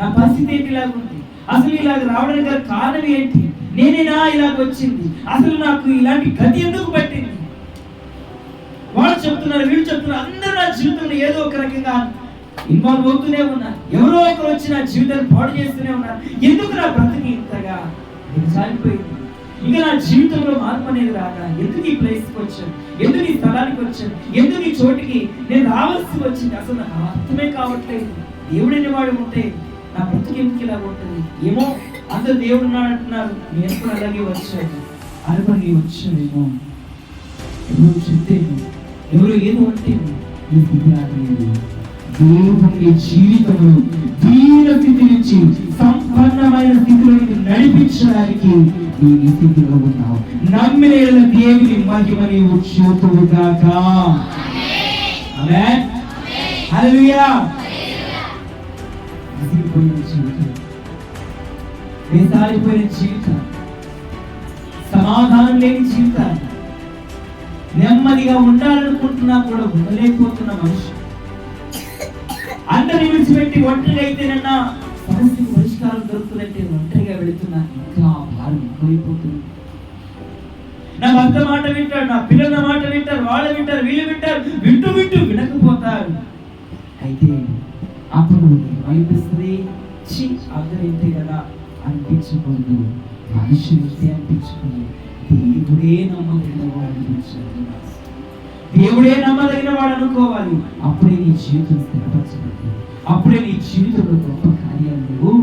నా పరిస్థితి ఏంటి ఇలాగ ఉంది? అసలు ఇలాగ రావడానికి గల కారణం ఏంటి? నేనేనా ఇలాగ వచ్చింది. అసలు నాకు ఇలాంటి గతి ఎందుకు పట్టింది? వాళ్ళు చెప్తున్నారు వీళ్ళు చెప్తున్నారు అందరూ నా జీవితంలో ఏదో ఒక రకంగా ఇన్వాల్వ్ అవుతూనే ఉన్నారు. ఎవరో ఒకరు వచ్చి నా జీవితాన్ని పాడు చేస్తూనే ఉన్నారు. ఎందుకు నా బ్రతికి ఇంతగా సాగిపోయింది ఇంకా నా జీవితంలో మార్పు అనేది రాగా ఎందుకు ఈ ప్లేస్కి వచ్చాను? ఎందుకు ఈ స్థలానికి వచ్చాను? ఎందుకు ఈ చోటికి నేను రావాల్సి వచ్చింది? అసలు నాకు అర్థమే కావట్లేదు. దేవుడైన వాడు ఉంటే ఎందుకు ఇలా ఉంటుంది? ఏమో అందరు దేవుడు ఉన్నాడు అంటున్నారు. నేను కూడా అలాగే వచ్చాను. అనుకుని వచ్చానేమో. ఎవరు చెప్తేను ఎవరు ఏదో అంటే ఈ స్థితి రాలేదు దేవుని జీవితంలో దీన స్థితి నుంచి సంపన్నమైన స్థితిలోకి నడిపించడానికి నీ స్థితిలో ఉన్నావు. నమ్మిన దేవుని మహిమ నీవు చూతువుగాక జీవితం విసారిపోయిన జీవితం సమాధానం లేని జీవితాన్ని నెమ్మదిగా ఉండాలనుకుంటున్నా కూడా ఉండలేకపోతున్న మనిషి. అందరిని విడిచిపెట్టి ఒంటరిగా అయితేనన్నా సమస్యకు పరిష్కారం దొరుకుతుందంటే ఒంటరిగా వెళుతున్నా ఇంకా భారం ఎక్కువైపోతుంది. నా భర్త మాట వింటాడు నా పిల్లల మాట వింటారు వాళ్ళు వింటారు వీళ్ళు వింటారు వింటూ వింటూ వినకపోతారు. అయితే అప్పుడు అనిపిస్తుంది చి అందరూ ఇంతే కదా. అనిపించకూడదు మనుషులకే ఇంతే దేవుడే నమ్మదగిన వాడు అనిపించాలి దేవుడే నమ్మదగిన వాడు అనుకోవాలి. అప్పుడే నీ జీవితం స్థిరపరచబడుతుంది. అప్పుడే నీ జీవితంలో గొప్ప కార్యాలు